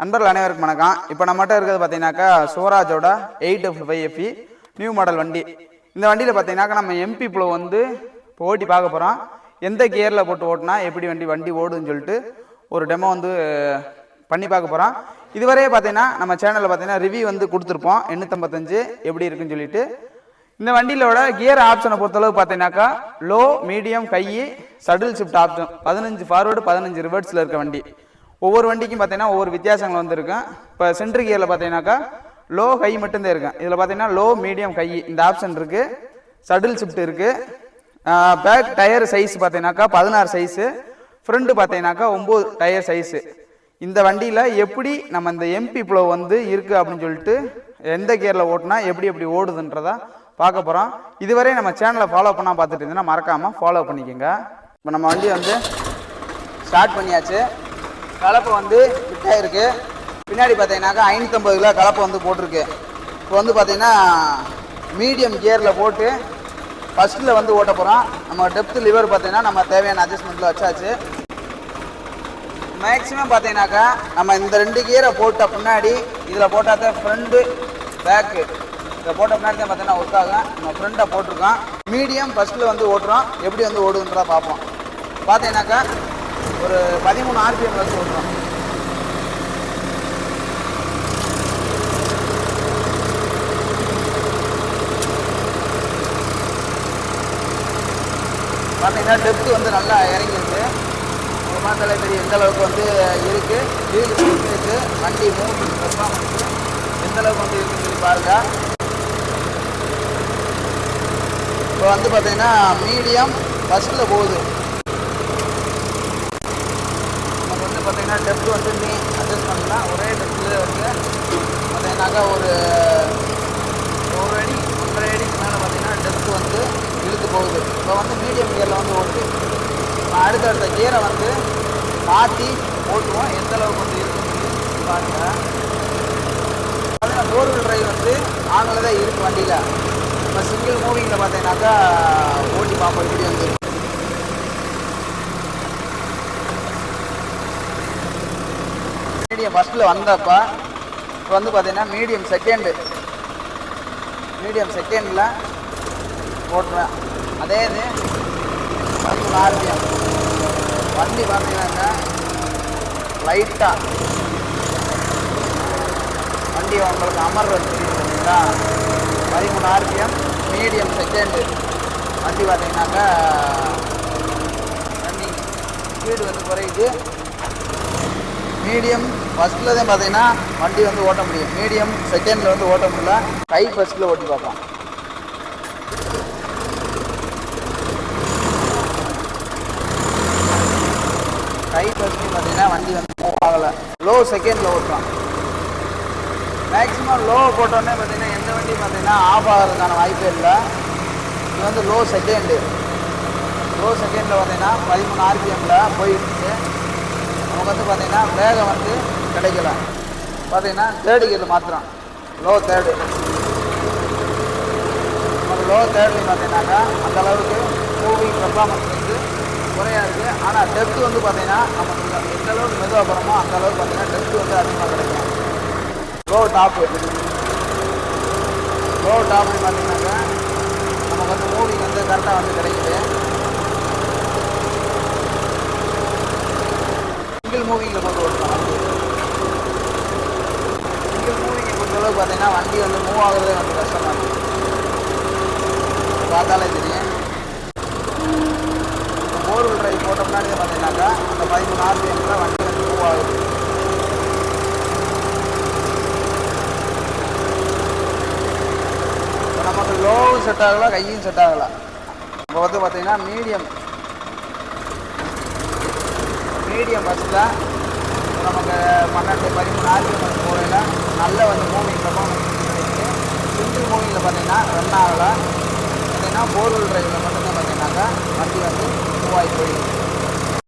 நண்பர்கள் அனைவருக்கும் வணக்கம். இப்போ நம்மகிட்ட இருக்கிறது பார்த்தீங்கன்னாக்கா சோராஜோட eight five FE new model வண்டி. இந்த வண்டியில் பார்த்தீங்கன்னாக்கா நம்ம எம்பி ப்ளோ வந்து இப்போ ஓட்டி பார்க்க போகிறோம் எந்த கியரில் போட்டு ஓட்டினா எப்படி வண்டி வண்டி ஓடுன்னு சொல்லிட்டு ஒரு டெமோ வந்து பண்ணி பார்க்க போகிறோம் இதுவரையே பார்த்தீங்கன்னா நம்ம சேனலில் பார்த்தீங்கன்னா ரிவ்யூ வந்து கொடுத்துருப்போம். எண்ணூற்றம்பத்தஞ்சு எப்படி இருக்குன்னு சொல்லிட்டு. இந்த வண்டியிலோட கியர் ஆப்ஷனை பொறுத்தளவு பார்த்தீங்கன்னாக்கா low medium high shuttle shift option பதினஞ்சு ஃபார்வர்டு பதினஞ்சு ரிவர்ட்ஸில் இருக்க வண்டி. ஒவ்வொரு வண்டிக்கும் பார்த்தீங்கன்னா ஒவ்வொரு வித்தியாசங்கள் வந்துருக்கும். இப்போ சென்ட்ரு கியரில் பார்த்தீங்கன்னாக்கா லோ கை மட்டும்தான் இருக்கும். இதில் பார்த்தீங்கன்னா லோ மீடியம் கை இந்த ஆப்ஷன் இருக்குது சடில் ஷிஃப்ட் இருக்குது பேக் டயர் சைஸ் பார்த்தீங்கன்னாக்கா பதினாறு சைஸு ஃப்ரண்ட்டு பார்த்தீங்கன்னாக்கா ஒம்பது டயர் சைஸு இந்த வண்டியில் எப்படி நம்ம இந்த எம்பி ப்ளோ வந்து இருக்குது அப்படின்னு சொல்லிட்டு எந்த கியரில் ஓட்டினா எப்படி எப்படி ஓடுதுன்றதா பார்க்க போகிறோம் இதுவரை நம்ம சேனலை ஃபாலோ பண்ணால் பார்த்துட்டு இருந்தீங்கன்னா மறக்காமல் ஃபாலோ பண்ணிக்கோங்க. இப்போ நம்ம வண்டி வந்து ஸ்டார்ட் பண்ணியாச்சு. கலப்பை வந்து ஃபிட் இருக்குது பின்னாடி பார்த்தீங்கன்னாக்கா ஐநூற்றம்பது கிலோ கலப்பை வந்து போட்டிருக்கு. இப்போ வந்து பார்த்தீங்கன்னா மீடியம் கியரில் போட்டு ஃபஸ்ட்டில் வந்து ஓட்ட போகிறோம் நம்ம டெப்த் லிவர் பார்த்தீங்கன்னா நம்ம தேவையான அட்ஜஸ்ட்மெண்ட்டில் வச்சாச்சு. மேக்ஸிமம் பார்த்தீங்கன்னாக்கா நம்ம இந்த ரெண்டு கியரை போட்ட பின்னாடி இதில் போட்டால் தான் ஃப்ரண்ட்டு பேக்கு இதை போட்ட பின்னாடி தான் பார்த்தீங்கன்னா ஒர்க் ஆகும். நம்ம ஃப்ரெண்டை போட்டிருக்கோம். மீடியம் ஃபஸ்ட்டில் வந்து ஓட்டுறோம். எப்படி வந்து ஓடுதுன்றதை பார்ப்போம். பார்த்தீங்கன்னாக்கா ஒரு பதிமூணு ஆர்பிஎம் வச்சு ஓட்டுறோம். பார்த்தீங்கன்னா டெப்த் வந்து நல்லா இறங்கியிருக்கு. ஒரு மாதத்தில் பெரிய எந்த அளவுக்கு வந்து இருக்கு. வீல் இருக்குது வண்டி மூவ்மெண்ட் பெர்ஃபார்மன்ஸு எந்த அளவுக்கு வந்து இருக்குன்னு சொல்லி பாருங்க. இப்போ வந்து பார்த்தீங்கன்னா மீடியம் ஃபஸ்ட்டில் போகுது. நமக்கு வந்து டெப்த் வந்து நீ அட்ஜஸ்ட் பண்ணால் ஒரே டெப்த்தில் வந்து பார்த்தீங்கன்னாக்கா ஒரு ஒரு அடி ஒன்றரை அடிக்கு மேலே பார்த்தீங்கன்னா டெப்த் வந்து இழுத்து போகுது. இப்போ வந்து மீடியம் கியரில் வந்து ஓட்டு அடுத்தடுத்த கியரை வந்து மாற்றி ஓட்டுவோம். எந்த அளவுக்கு வந்து இருக்குன்னு சொல்லி பாருங்க. பார்த்தீங்கன்னா ஃபோர் வீல் டிரைவ் வந்து ஆனில் தான் இருக்குது வண்டியில். இப்போ சிங்கிள் மூவிங்கில் பார்த்தீங்கன்னாக்கா ஓட்டி பார்ப்போம். இப்படி வந்து மீடியம் ஃபஸ்ட்டில் வந்தப்போ இப்போ வந்து பார்த்தீங்கன்னா மீடியம் செகண்டு மீடியம் செகண்டில் போட்டுருவேன். அதே இது பதிமூணு ஆர்பிஎம் வண்டி பார்த்தீங்கன்னாக்கா லைட்டாக வண்டி உங்களுக்கு அமர்றது தெரியும் பதிமூணு ஆர்பிஎம் மீடியம் செகண்டு வண்டி பார்த்தீங்கன்னாக்கா வண்டி ஸ்பீடு வந்து குறையுது. மீடியம் ஃபஸ்ட்டில் தான் பார்த்தீங்கன்னா வண்டி வந்து ஓட்ட முடியும். மீடியம் செகண்டில் வந்து ஓட்ட முடியல. கை ஃபஸ்ட்டில் ஓட்டி பார்ப்போம் கை ஃபஸ்ட்டு பார்த்தீங்கன்னா வண்டி வந்து மூவ் ஆகலை. லோ செகண்டில் ஓட்டுறோம் மேக்ஸிமம் லோ போட்டோன்னே பார்த்தீங்கன்னா எந்த வண்டி பார்த்தீங்கன்னா ஆஃப் ஆகிறதுக்கான வாய்ப்பே இல்லை. இது வந்து லோ செகண்டு லோ செகண்டில் பார்த்தீங்கன்னா பதிமூணு ஆர்பிஎம்மில் போயிட்டு நமக்கு வந்து பார்த்திங்கன்னா வேகம் வந்து கிடைக்கல. பார்த்தீங்கன்னா தேர்டு கியர் மாத்திரம் லோ தேர்டு நமக்கு லோ தேர்ட்லையும் பார்த்தீங்கன்னாக்கா அந்த அளவுக்கு மூவிங் பெர்ஃபார்மன்ஸ் வந்து குறையாக இருக்குது ஆனால் டெப்த்து வந்து பார்த்தீங்கன்னா நமக்கு எந்த அளவுக்கு மெதுவாக போகிறோமோ அந்த அளவுக்கு பார்த்தீங்கன்னா டெப்த்து வந்து அதிகமாக கிடைக்கும். லோ டாப்பு லோ டாப்னு பார்த்தீங்கன்னாக்கா நமக்கு வந்து மூவிங் வந்து கரெக்டாக வந்து கிடைக்குது. சிங்கிள் மூவிங்கில் கொண்டு வரணும். வண்டி சிங்கிள் மூவிங்கை பொறுத்தளவுக்கு பார்த்தீங்கன்னா வண்டி வந்து மூவ் ஆகுறதே வந்து கஷ்டமாக இருக்குது பார்த்தாலே தெரியும். ஃபோர் வீல் ட்ரைவ் போட்ட முன்னாடி பார்த்தீங்கன்னாக்கா அந்த பதிமூணு ஆர்பிஎம்ல வண்டி வந்து மூவ் ஆகுது. நமக்கு லோவும் செட் ஆகலை கையும் செட் ஆகலாம். இப்போ வந்து பார்த்தீங்கன்னா மீடியம் மீடியம் பஸ்ஸில் நமக்கு பன்னெண்டு பதிமூணு ஆர்பிஎம் போகையில் நல்ல வந்து மூவிங் பெர்ஃபார்மன்ஸ் சிங்கிள் மூவிங்கில் பார்த்தீங்கன்னா ரன் ஆகலை பார்த்தீங்கன்னா ஃபோர் வீல் டிரைவில் மட்டும்தான் பார்த்தீங்கன்னாக்கா வண்டி வந்து மூவ் போயிடுது.